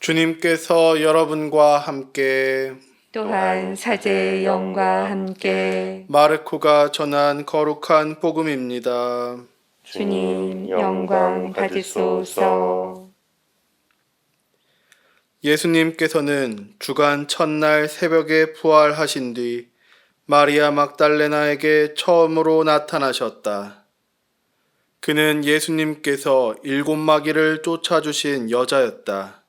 주님께서 여러분과 함께 또한 사제의 영과 함께 마르코가 전한 거룩한 복음입니다. 주님 영광 받으소서. 예수님께서는 주간 첫날 새벽에 부활하신 뒤 마리아 막달레나에게 처음으로 나타나셨다. 그는 예수님께서 일곱 마귀를 쫓아주신 여자였다.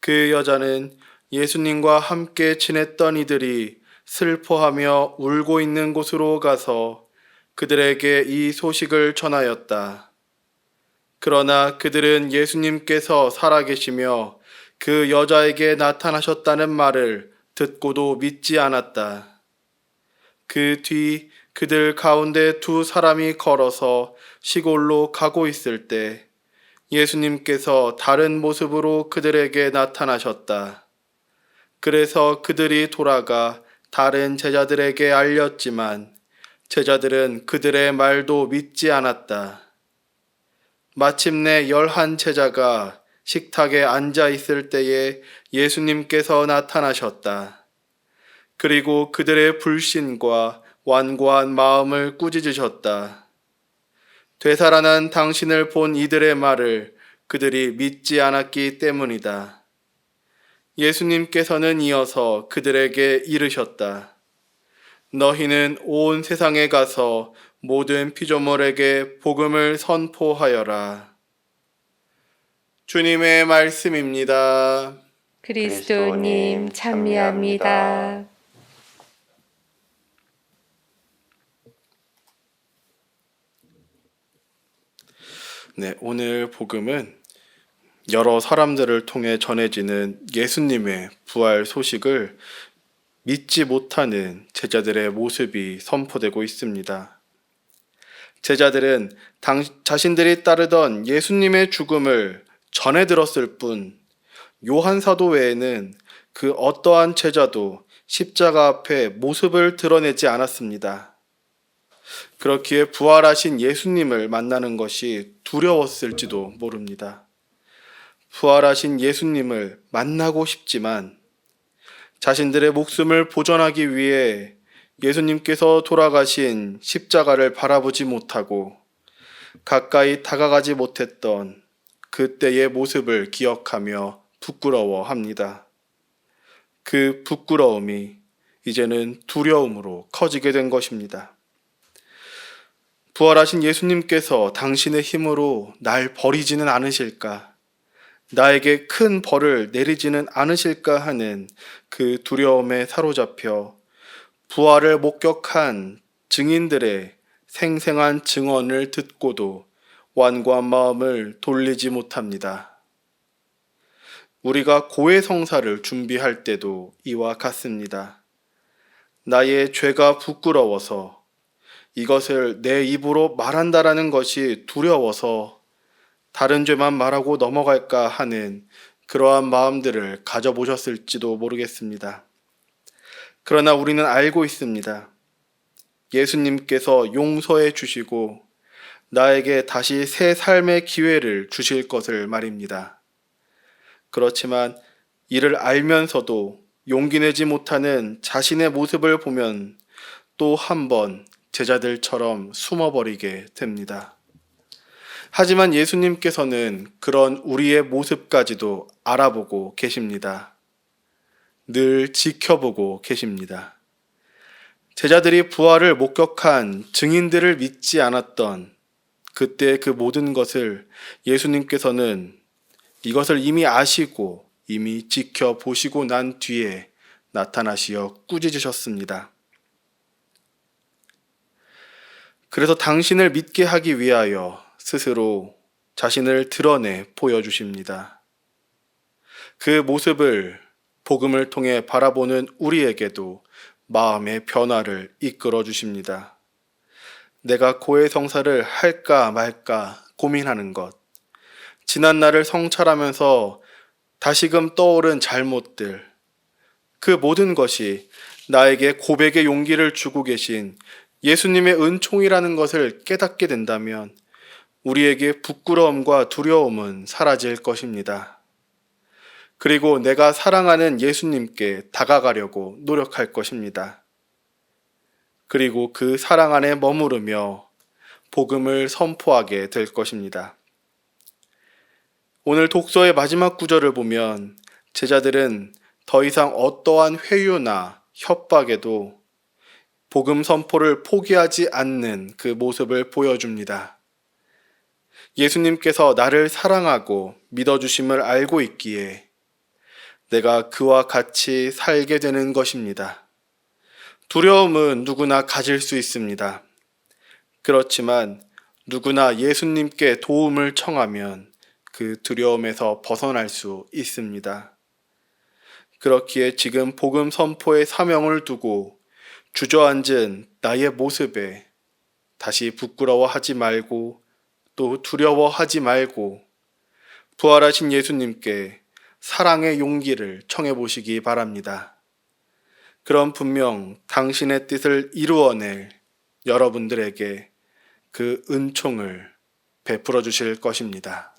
그 여자는 예수님과 함께 지냈던 이들이 슬퍼하며 울고 있는 곳으로 가서 그들에게 이 소식을 전하였다. 그러나 그들은 예수님께서 살아계시며 그 여자에게 나타나셨다는 말을 듣고도 믿지 않았다. 그 뒤 그들 가운데 두 사람이 걸어서 시골로 가고 있을 때 예수님께서 다른 모습으로 그들에게 나타나셨다. 그래서 그들이 돌아가 다른 제자들에게 알렸지만 제자들은 그들의 말도 믿지 않았다. 마침내 열한 제자가 식탁에 앉아 있을 때에 예수님께서 나타나셨다. 그리고 그들의 불신과 완고한 마음을 꾸짖으셨다. 되살아난 당신을 본 이들의 말을 그들이 믿지 않았기 때문이다. 예수님께서는 이어서 그들에게 이르셨다. 너희는 온 세상에 가서 모든 피조물에게 복음을 선포하여라. 주님의 말씀입니다. 그리스도님 찬미합니다. 네, 오늘 복음은 여러 사람들을 통해 전해지는 예수님의 부활 소식을 믿지 못하는 제자들의 모습이 선포되고 있습니다. 제자들은 당, 자신들이 따르던 예수님의 죽음을 전해 들었을 뿐 요한 사도 외에는 그 어떠한 제자도 십자가 앞에 모습을 드러내지 않았습니다. 그렇기에 부활하신 예수님을 만나는 것이 두려웠을지도 모릅니다. 부활하신 예수님을 만나고 싶지만 자신들의 목숨을 보존하기 위해 예수님께서 돌아가신 십자가를 바라보지 못하고 가까이 다가가지 못했던 그때의 모습을 기억하며 부끄러워합니다. 그 부끄러움이 이제는 두려움으로 커지게 된 것입니다. 부활하신 예수님께서 당신의 힘으로 날 버리지는 않으실까? 나에게 큰 벌을 내리지는 않으실까 하는 그 두려움에 사로잡혀 부활을 목격한 증인들의 생생한 증언을 듣고도 완고한 마음을 돌리지 못합니다. 우리가 고해 성사를 준비할 때도 이와 같습니다. 나의 죄가 부끄러워서 이것을 내 입으로 말한다라는 것이 두려워서 다른 죄만 말하고 넘어갈까 하는 그러한 마음들을 가져보셨을지도 모르겠습니다. 그러나 우리는 알고 있습니다. 예수님께서 용서해 주시고 나에게 다시 새 삶의 기회를 주실 것을 말입니다. 그렇지만 이를 알면서도 용기 내지 못하는 자신의 모습을 보면 또 한 번 제자들처럼 숨어버리게 됩니다. 하지만 예수님께서는 그런 우리의 모습까지도 알아보고 계십니다. 늘 지켜보고 계십니다. 제자들이 부활을 목격한 증인들을 믿지 않았던 그때 그 모든 것을 예수님께서는 이것을 이미 아시고 이미 지켜보시고 난 뒤에 나타나시어 꾸짖으셨습니다. 그래서 당신을 믿게 하기 위하여 스스로 자신을 드러내 보여주십니다. 그 모습을 복음을 통해 바라보는 우리에게도 마음의 변화를 이끌어 주십니다. 내가 고해 성사를 할까 말까 고민하는 것, 지난 날을 성찰하면서 다시금 떠오른 잘못들, 그 모든 것이 나에게 고백의 용기를 주고 계신 예수님의 은총이라는 것을 깨닫게 된다면 우리에게 부끄러움과 두려움은 사라질 것입니다. 그리고 내가 사랑하는 예수님께 다가가려고 노력할 것입니다. 그리고 그 사랑 안에 머무르며 복음을 선포하게 될 것입니다. 오늘 독서의 마지막 구절을 보면 제자들은 더 이상 어떠한 회유나 협박에도 복음 선포를 포기하지 않는 그 모습을 보여줍니다. 예수님께서 나를 사랑하고 믿어주심을 알고 있기에 내가 그와 같이 살게 되는 것입니다. 두려움은 누구나 가질 수 있습니다. 그렇지만 누구나 예수님께 도움을 청하면 그 두려움에서 벗어날 수 있습니다. 그렇기에 지금 복음 선포의 사명을 두고 주저앉은 나의 모습에 다시 부끄러워하지 말고 또 두려워하지 말고 부활하신 예수님께 사랑의 용기를 청해 보시기 바랍니다. 그럼 분명 당신의 뜻을 이루어낼 여러분들에게 그 은총을 베풀어 주실 것입니다.